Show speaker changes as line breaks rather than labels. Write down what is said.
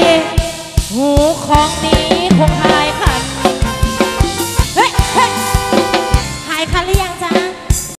ดี หูขอ
งดี